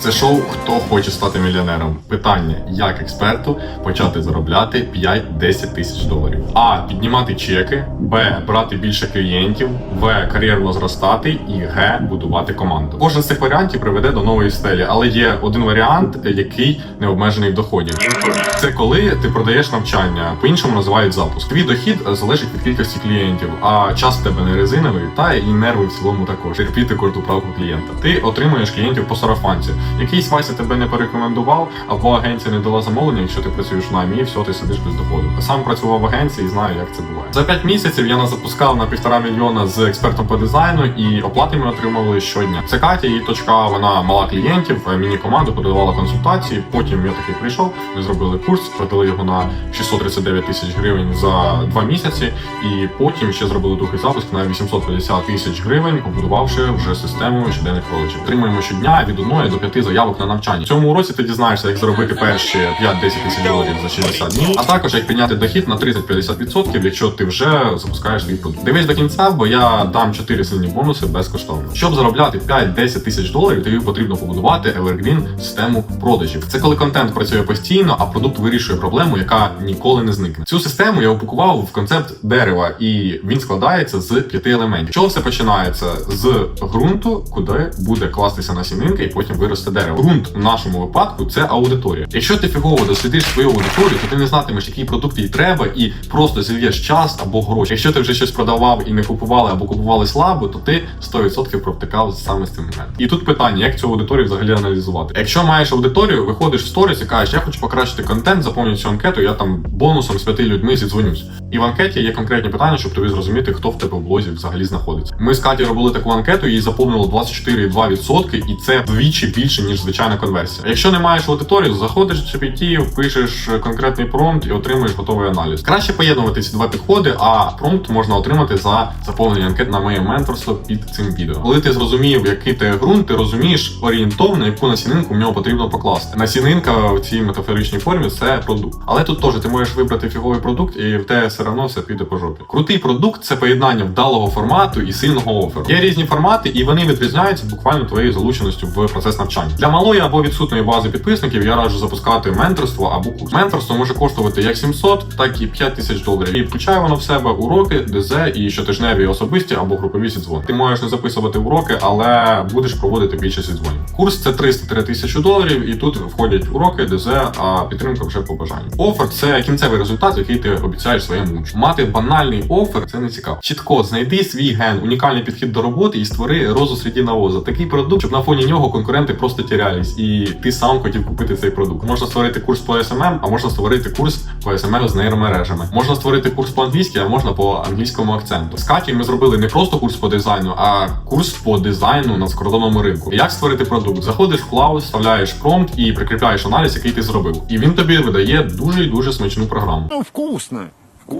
Це шоу Хто хоче стати мільйонером. Питання: як експерту почати заробляти 5-10 тисяч доларів. А. Піднімати чеки, Б. Брати більше клієнтів, В. Кар'єрно зростати і Г. Будувати команду. Кожен з цих варіантів приведе до нової стелі, але є один варіант, який не обмежений в доході. Це коли ти продаєш навчання, по-іншому називають запуск. Твій дохід залежить від кількості клієнтів, а час в тебе не резиновий, та і нерви в цілому також. Терпіти корту правку клієнта. Ти отримуєш клієнтів по сарафанці. Якийсь Вася тебе не порекомендував, або агенція не дала замовлення, якщо ти працюєш в наймі, і все, ти сидиш без доходу. Сам працював в агенції і знаю, як це буває. За 5 місяців я нас запускав на півтора мільйона з експертом по дизайну, і оплати ми отримували щодня. Це Катя, її точка, вона мала клієнтів, міні-команду, подавала консультації. Потім я таки прийшов, ми зробили курс, продали його на 639 тисяч гривень за 2 місяці, і потім ще зробили другий запуск на 850 тисяч гривень, побудувавши вже систему щоденних продажів. Отримуємо щодня від 1 до 5 заявок на навчання. В цьому уроці ти дізнаєшся, як заробити перші 5-10 тисяч доларів за 60 днів, а також як підняти дохід на 30-50%, якщо ти вже запускаєш свій продукт. Дивись до кінця, бо я дам 4 сильні бонуси безкоштовно. Щоб заробляти 5-10 тисяч доларів, тобі потрібно побудувати Evergreen систему продажів. Це коли контент працює постійно, а продукт вирішує проблему, яка ніколи не зникне. Цю систему я упакував в концепт дерева, і він складається з п'яти елементів. Що все починається з ґрунту, куди буде кластися насінинка, і потім виросте дерево. Ґрунт в нашому випадку це аудиторія. Якщо ти фігово дослідиш свою аудиторію, то ти не знатимеш, який продукт їй треба, і просто зільєш час або гроші. Якщо ти вже щось продавав і не купували або купували слабо, то ти 100% провтикав саме з цим моментом. І тут питання, як цю аудиторію взагалі аналізувати. Якщо маєш аудиторію, виходиш в сторіс і кажеш, я хочу покращити контент, заповню цю анкету, я там бонусом з п'яти людьми зідзвонюсь. І в анкеті є конкретні питання, щоб тобі зрозуміти, хто в тебе в блозі взагалі знаходиться. Ми з Каті робили таку анкету, її заповнило 24,2%, і це вдвічі більше, ніж звичайна конверсія. Якщо не маєш аудиторію, заходиш в GPT, пишеш конкретний промпт і отримуєш готовий аналіз. Краще поєднувати ці два підходи, а промпт можна отримати за заповнення анкет на моє менторство під цим відео. Коли ти зрозумів, який ти ґрунт, ти розумієш орієнтовно, яку насінинку в нього потрібно покласти. Насінинка в цій метафоричній формі це продукт. Але тут теж ти можеш вибрати фіговий продукт, і в тебе все одно все піде по жопі. Крутий продукт це поєднання вдалого формату і сильного оферу. Є різні формати, і вони відрізняються буквально твоєю залученістю в процес навчання. Для малої або відсутної бази підписників я раджу запускати менторство або курс. Менторство може коштувати як 700, так і 5 тисяч доларів. І включає воно в себе уроки, ДЗ і щотижневі особисті або групові зідзвони. Ти можеш не записувати уроки, але будеш проводити більшість зідзвонів. Курс це 300 тисячі доларів, і тут входять уроки, ДЗ, а підтримка вже по бажанню. Офер це кінцевий результат, який ти обіцяєш своєму учню. Мати банальний офер це не цікаво. Чітко знайди свій ген, унікальний підхід до роботи і створи розу серед навоза. Такий продукт, щоб на фоні нього конкуренти просто тірялись, і ти сам хотів купити цей продукт. Можна створити курс по SMM, а можна створити курс по SMM з нейромережами. Можна створити курс по англійськи, а можна по англійському акценту. З Каті ми зробили не просто курс по дизайну, а курс по дизайну на скордонному ринку. Як створити продукт? Заходиш в клауд, вставляєш промпт і прикріпляєш аналіз, який ти зробив. І він тобі видає дуже і дуже смачну програму. Ну, вкусно.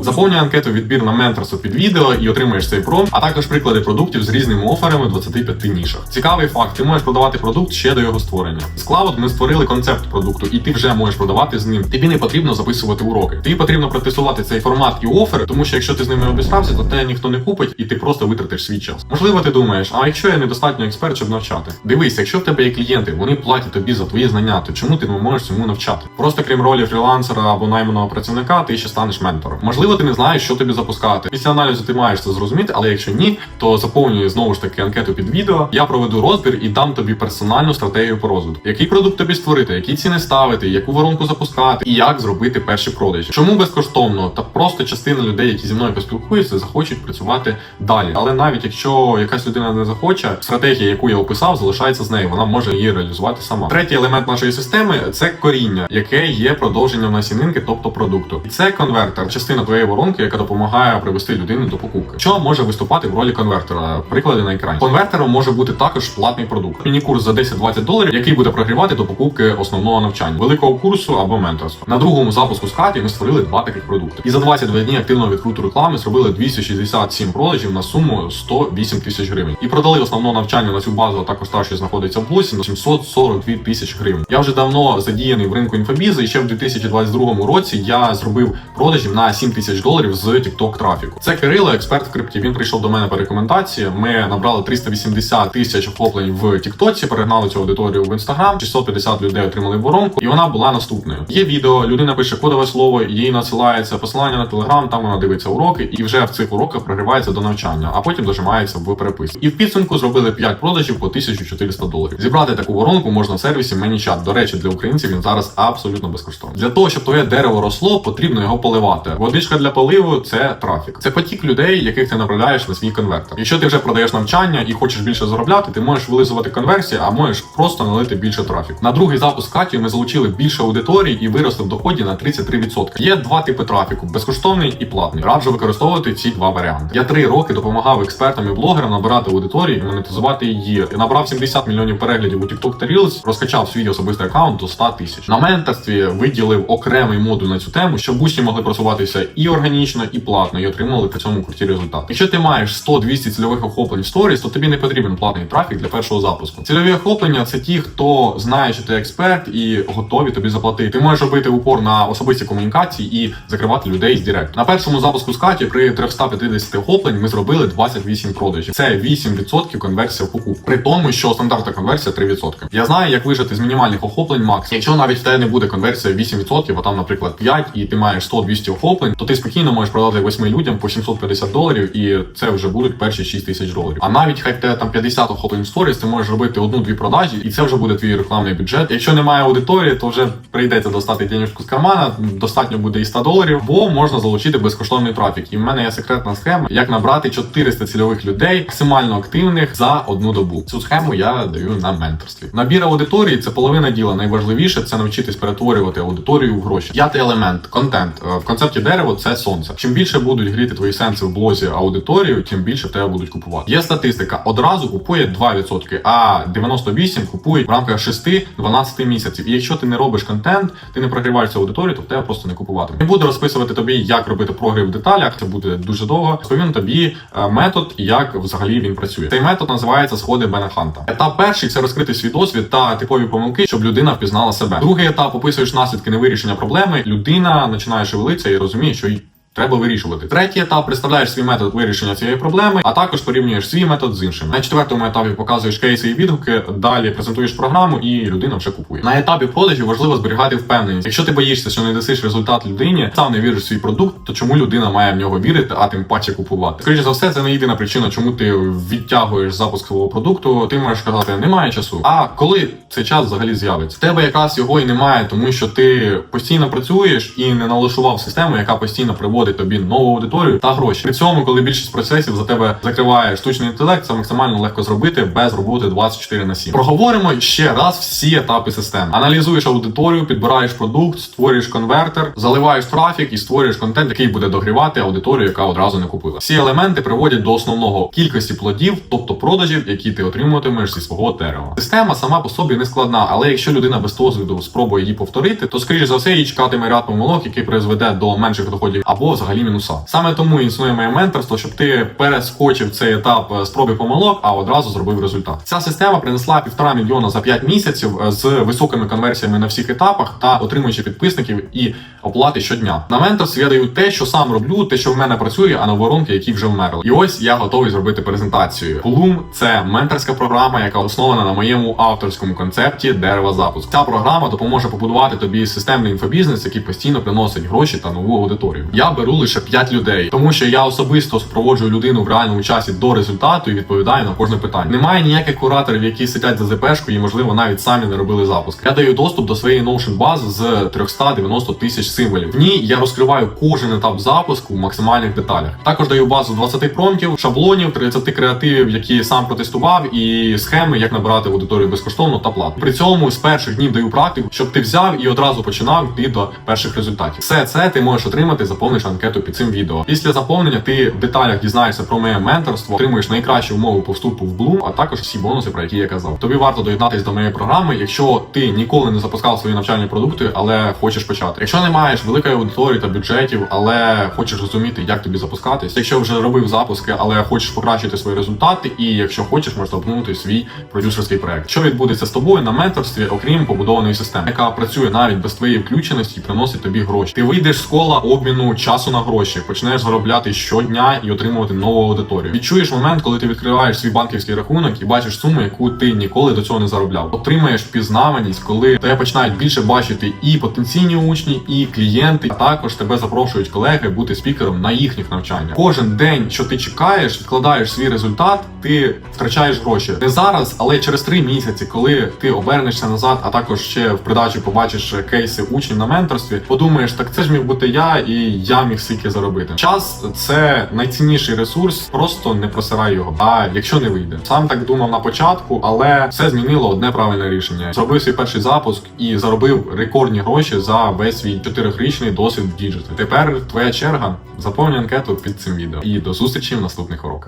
Заповнюй анкету відбір на менторство під відео і отримаєш цей промпт, а також приклади продуктів з різними оферами в 25 нішах. Цікавий факт: ти можеш продавати продукт ще до його створення. З Cloud ми створили концепт продукту, і ти вже можеш продавати з ним. Тобі не потрібно записувати уроки. Тобі потрібно протестувати цей формат і офер, тому що якщо ти з ними обісрався, то тебе ніхто не купить, і ти просто витратиш свій час. Можливо, ти думаєш, а якщо я недостатньо експерт, щоб навчати? Дивись, якщо в тебе є клієнти, вони платять тобі за твої знання, то чому ти не можеш цьому навчати? Просто крім ролі фрілансера або найманого працівника, ти ще станеш ментором. Можливо, ти не знаєш, що тобі запускати. Після аналізу ти маєш це зрозуміти, але якщо ні, то заповнюй знову ж таки анкету під відео. Я проведу розбір і дам тобі персональну стратегію по розвитку. Який продукт тобі створити, які ціни ставити, яку воронку запускати, і як зробити перші продажі. Чому безкоштовно? Та просто частина людей, які зі мною поспілкуються, захочуть працювати далі. Але навіть якщо якась людина не захоче, стратегія, яку я описав, залишається з нею. Вона може її реалізувати сама. Третій елемент нашої системи це коріння, яке є продовженням насінинки, тобто продукту. І це конвертер, частина твоєї воронки, яка допомагає привести людину до покупки. Що може виступати в ролі конвертера? Приклади на екрані. Конвертером може бути також платний продукт. Міні-курс за 10-20 доларів, який буде прогрівати до покупки основного навчання, великого курсу або менторства. На другому запуску з Каті ми створили два таких продукти. І за 22 дні активного відкруту реклами зробили 267 продажів на суму 108 тисяч гривень. І продали основне навчання на цю базу, а також та, що знаходиться в блозі, на 742 тисячі гривень. Я вже давно задіяний в ринку інфобізи, і ще в 2022 році я зробив продажів на 7 тисяч доларів з TikTok трафіку. Це Кирило, експерт в крипті. Він прийшов до мене по рекомендації. Ми набрали 380 тисяч охоплень в Тіктоці, перегнали цю аудиторію в інстаграм. 650 людей отримали воронку, і вона була наступною. Є відео, людина пише кодове слово, їй надсилається посилання на телеграм, там вона дивиться уроки, і вже в цих уроках проривається до навчання, а потім дожимається в переписці. І в підсумку зробили 5 продажів по 1400 доларів. Зібрати таку воронку можна в сервісі ManyChat. До речі, для українців він зараз абсолютно безкоштовний. Для того, щоб твоє дерево росло, потрібно його поливати. Водичка для поливу це трафік. Це потік людей, яких ти направляєш на свій конвертер. Якщо ти вже продаєш навчання і хочеш більше заробляти, ти можеш вилизувати конверсії, а можеш просто налити більше трафіку. На другий запуск Каті ми залучили більше аудиторії і виросли в доході на 33%. Є два типи трафіку: безкоштовний і платний. Раджу використовувати ці два варіанти. Я три роки допомагав експертам і блогерам набирати аудиторію і монетизувати її. Я набрав 70 мільйонів переглядів у TikTok та Reels, розкачав свій особистий аккаунт до 100 тисяч. На менторстві виділив окремий модуль на цю тему, щоб учні могли просуватися і органічно, і платно, і отримували при цьому круті результати. Якщо ти маєш 100-200 цільових охоплень в сторіс, то тобі не потрібен платний трафік для першого запуску. Цільові охоплення це ті, хто знає, що ти експерт і готові тобі заплатити. Ти можеш робити упор на особисті комунікації і закривати людей з директу. На першому запуску з Каті при 350 охоплень ми зробили 28 продажів. Це 8% конверсія в покупку. При тому, що стандартна конверсія 3%. Я знаю, як вижити з мінімальних охоплень макс. Якщо навіть в тебе не буде конверсія 8%, а там, наприклад, 5, і ти маєш 100-200 охоплень, то ти спокійно можеш продати 8 людям по 750 доларів, і це вже будуть перші 6 тисяч доларів. А навіть хай тебе там 50 охоплень сторіс, ти можеш робити одну-дві продажі, і це вже буде твій рекламний бюджет. Якщо немає аудиторії, то вже прийдеться достати денежку з кармана. Достатньо буде і 100 доларів, бо можна залучити безкоштовний трафік. І в мене є секретна схема, як набрати 400 цільових людей, максимально активних за одну добу. Цю схему я даю на менторстві. Набір аудиторії це половина діла. Найважливіше це навчитись перетворювати аудиторію в гроші. П'ятий елемент контент Е, в концепті дерево це сонце. Чим більше будуть гріти твої сенси в блозі аудиторію, тим більше в тебе будуть купувати. Є статистика: одразу купує 2%, а 98% купують в рамках 6-12 місяців. І якщо ти не робиш контент, ти не прогріваєш цю аудиторію, то в тебе просто не купуватиме. Не буду розписувати тобі, як робити прогрів в деталях. Це буде дуже довго. Розповім тобі е, метод, як взагалі він працює. Цей метод називається сходи Бенефанта. Етап перший це розкрити свій досвід та типові помилки, щоб людина впізнала себе. Другий етап описуєш наслідки невирішення проблеми. Людина починає шевелитися і розуміє, що й Треба вирішувати. Третій етап представляєш свій метод вирішення цієї проблеми, а також порівнюєш свій метод з іншим. На четвертому етапі показуєш кейси і відгуки. Далі презентуєш програму, і людина вже купує. На етапі продажі важливо зберігати впевненість. Якщо ти боїшся, що не дасиш результат людині, сам не віриш в свій продукт, то чому людина має в нього вірити, а тим паче купувати? Скоріше за все, це не єдина причина, чому ти відтягуєш запуск свого продукту. Ти можеш сказати, немає часу. А коли цей час взагалі з'явиться? В тебе якраз його і немає, тому що ти постійно працюєш і не налаштував систему, яка постійно приводить тобі нову аудиторію та гроші. При цьому, коли більшість процесів за тебе закриває штучний інтелект, це максимально легко зробити без роботи 24 на 7. Проговоримо ще раз всі етапи системи. Аналізуєш аудиторію, підбираєш продукт, створюєш конвертер, заливаєш трафік і створюєш контент, який буде догрівати аудиторію, яка одразу не купила. Всі елементи приводять до основного кількості плодів, тобто продажів, які ти отримуватимеш зі свого дерева. Система сама по собі не складна, але якщо людина без досвіду спробує її повторити, то скоріш за все її чекатиме ряд помилок, який призведе до менших доходів або взагалі мінуса. Саме тому існує моє менторство, щоб ти перескочив цей етап е, спроби помилок, а одразу зробив результат. Ця система принесла півтора мільйона за 5 місяців е, з високими конверсіями на всіх етапах та отримуючи підписників і оплати щодня. На менторстві я даю те, що сам роблю, те, що в мене працює, а не воронки, які вже вмерли. І ось я готовий зробити презентацію. Bloom – це менторська програма, яка основана на моєму авторському концепті дерева запуск. Ця програма допоможе побудувати тобі системний інфобізнес, який постійно приносить гроші та нову аудиторію. Я беру лише 5 людей, тому що я особисто супроводжую людину в реальному часі до результату і відповідаю на кожне питання. Немає ніяких кураторів, які сидять за ЗПшкою і, можливо, навіть самі не робили запуск. Я даю доступ до своєї Notion бази з 390 тисяч символів. В ній я розкриваю кожен етап запуску в максимальних деталях. Також даю базу 20 промптів, шаблонів, 30 креативів, які сам протестував, і схеми, як набирати аудиторію безкоштовно та платно. При цьому з перших днів даю практику, щоб ти взяв і одразу починав йти до перших результатів. Все це ти можеш отримати, заповнивши анкету під цим відео. Після заповнення ти в деталях дізнаєшся про моє менторство, отримуєш найкращі умови по вступу в Bloom, а також всі бонуси, про які я казав. Тобі варто доєднатися до моєї програми, якщо ти ніколи не запускав свої навчальні продукти, але хочеш почати. Якщо не маєш великої аудиторії та бюджетів, але хочеш розуміти, як тобі запускатись. Якщо вже робив запуски, але хочеш покращити свої результати, і якщо хочеш, можеш обнути свій продюсерський проект. Що відбудеться з тобою на менторстві, окрім побудованої системи, яка працює навіть без твоєї включеності і приносить тобі гроші. Ти вийдеш з кола обміну часу часу на гроші, почнеш заробляти щодня і отримувати нову аудиторію. Відчуєш момент, коли ти відкриваєш свій банківський рахунок і бачиш суму, яку ти ніколи до цього не заробляв. Отримаєш впізнаваність, коли тебе починають більше бачити і потенційні учні, і клієнти. А також тебе запрошують колеги бути спікером на їхніх навчаннях. Кожен день, що ти чекаєш, відкладаєш свій результат, ти втрачаєш гроші не зараз, але через три місяці, коли ти обернешся назад, а також ще в придачі побачиш кейси учнів на менторстві, подумаєш, так це ж міг бути я, і я міг стільки заробити. Час це найцінніший ресурс, просто не просирай його. А якщо не вийде, сам так думав на початку, але все змінило одне правильне рішення. Зробив свій перший запуск і заробив рекордні гроші за весь свій чотирирічний досвід в. Тепер твоя черга. Заповнюй анкету під цим відео. І до зустрічі в наступних уроках.